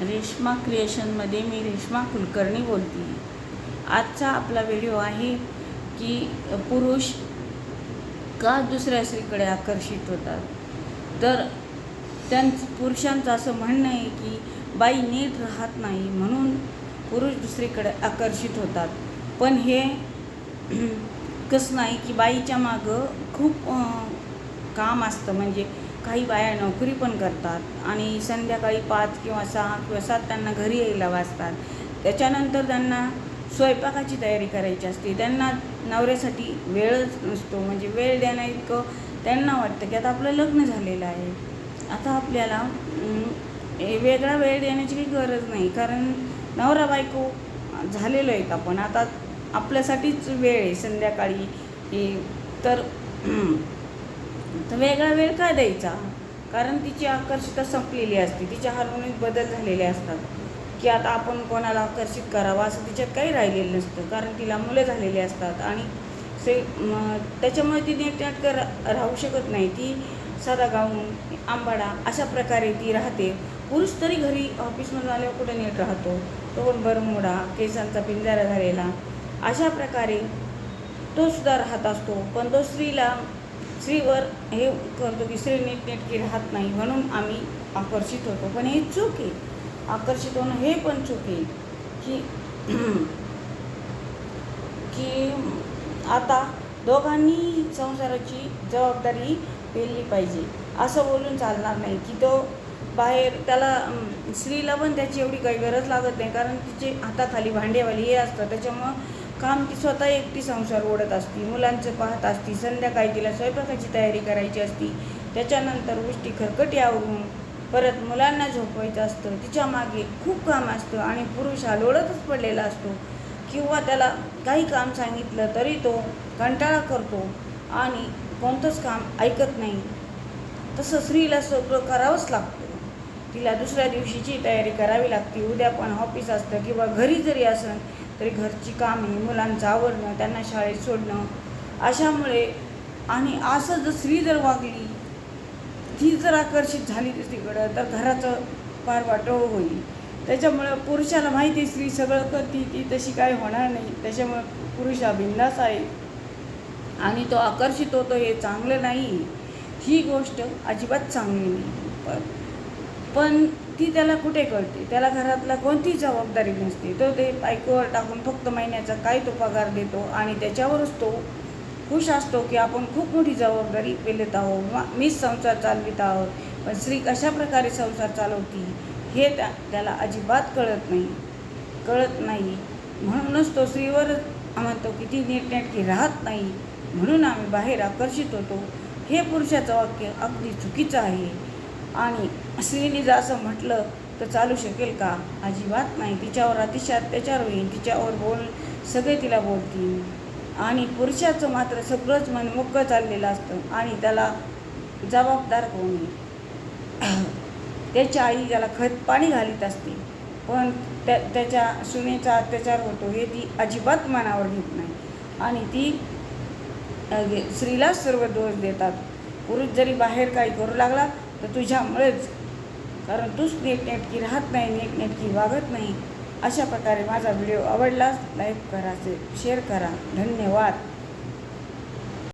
रेश्मा क्रिएशनमध्ये मी रेश्मा कुलकर्णी बोलते. आजचा आपला व्हिडिओ आहे की पुरुष का दुसऱ्या स्त्रीकडे आकर्षित होतात? तर त्यां पुरुषांचं असं म्हणणं आहे की बाई नीट राहत नाही म्हणून पुरुष दुसरीकडे आकर्षित होतात. पण हे कसं नाही की बाईच्या मागं खूप काम असतं. म्हणजे काही बाया नोकरी पण करतात आणि संध्याकाळी पाच किंवा सहा किंवा सात त्यांना घरी यायला वाजतात त्याच्यानंतर त्यांना स्वयंपाकाची तयारी करायची असते. त्यांना नवऱ्यासाठी वेळच नसतो. म्हणजे वेळ देण्या इतकं त्यांना वाटतं की आता आपलं लग्न झालेलं आहे. आता आपल्याला वेगळा वेळ देण्याची काही गरज नाही. कारण नवरा बायको झालेलो आहेत आपण. आता आपल्यासाठीच वेळ आहे संध्याकाळी. तर तर वेगळा वेळ काय द्यायचा? कारण तिची आकर्षिता संपलेली असते. तिच्या हार्मोनीत बदल झालेले असतात. की आता आपण कोणाला आकर्षित करावं असं तिच्यात काही राहिलेलं नसतं. कारण तिला मुलं झालेली असतात आणि से त्याच्यामुळे ती नीटनाटकं रा राहू शकत नाही. ती साधा गाऊन आंबाडा अशा प्रकारे ती राहते. पुरुष तरी घरी ऑफिसमधून आल्यावर कुठे नीट राहतो? तो पण बरमुडा केसांचा पिंजारा झालेला. अशा प्रकारे तो सुद्धा राहत असतो. पण तो स्त्रीला स्त्रीवर हे करतो की स्त्री नीटनेटकी राहत नाही म्हणून आम्ही आकर्षित होतो. पण हे चूक आहे. आकर्षित होणं हे पण चूक आहे की की आता दोघांनी संसाराची जबाबदारी पेलली पाहिजे. असं बोलून चालणार नाही की तो बाहेर त्याला स्त्रीला पण त्याची एवढी काही गरज लागत नाही. कारण तिचे हाताखाली भांडेवाली हे असतं. त्याच्यामुळं काम ती स्वतः एकटी संसार ओढत असती मुलांचं पाहत असती संध्याकाळी तिला स्वयंपाकाची तयारी करायची असती त्याच्यानंतर गोष्टी खरकट आवरून परत मुलांना झोपवायचं असतं तिच्यामागे खूप काम असतं आणि पुरुष हा लोळतच पडलेला असतो. किंवा त्याला काही काम सांगितलं तरी तो कंटाळा करतो आणि कोणतंच काम ऐकत नाही. तसं स्त्रीला सगळं करावंच लागतं. तिला दुसऱ्या दिवशीची तयारी करावी लागते उद्या पण ऑफिस असतं किंवा घरी जरी असं तरी घरची कामे मुलांचं आवरणं त्यांना शाळेत सोडणं अशामुळे आणि असं जर स्त्री जर वागली ती जर आकर्षित झाली दुसरीकडं तर घराचं फार वाटोळ होईल. त्याच्यामुळं पुरुषाला माहिती आहे स्त्री सगळं करते ती तशी काय होणार नाही. त्याच्यामुळं पुरुष हा बिंदास आहे. आणि तो आकर्षित होतो हे चांगलं नाही. ही गोष्ट अजिबात चांगली नाही. पण ती त्याला कुठे कळते? त्याला घरातला कोणतीही जबाबदारी नसते. तो ते बायकोवर टाकून फक्त महिन्याचा काय तो पगार देतो आणि त्याच्यावरच तो खुश असतो की आपण खूप मोठी जबाबदारी पेलत आहोत. मीच संसार चालवित आहोत. पण स्त्री कशा प्रकारे संसार चालवती हे त्या त्याला अजिबात कळत नाही. कळत नाही. म्हणूनच तो स्त्रीवर म्हणतो की ती नीटनेटकी राहत नाही. म्हणून आम्ही बाहेर आकर्षित होतो. हे पुरुषाचं वाक्य अगदी चुकीचं आहे. आणि स्त्रीने जर असं म्हटलं तर चालू शकेल का? अजिबात नाही. तिच्यावर अतिशय अत्याचार होईल. तिच्यावर बोल सगळे तिला बोलतील. आणि पुरुषाचं मात्र सगळंच मन मोकळं चाललेलं असतं आणि त्याला जबाबदार कोणी आहे? त्याची आई त्याला खत पाणी घालीत असते पण त्या त्याच्या सुनेचा अत्याचार होतो हे ती अजिबात मनावर घेत नाही. आणि ती स्त्रीलाच सर्व दोष देतात. पुरुष जरी बाहेर काही करू लागला तर तुझ्यामुळेच. कारण तूच नीटनेटकी राहत नाही नीटनेटकी वागत नाही. अशा प्रकारे माझा व्हिडिओ आवडलाच लाईक करा शेअर करा. धन्यवाद.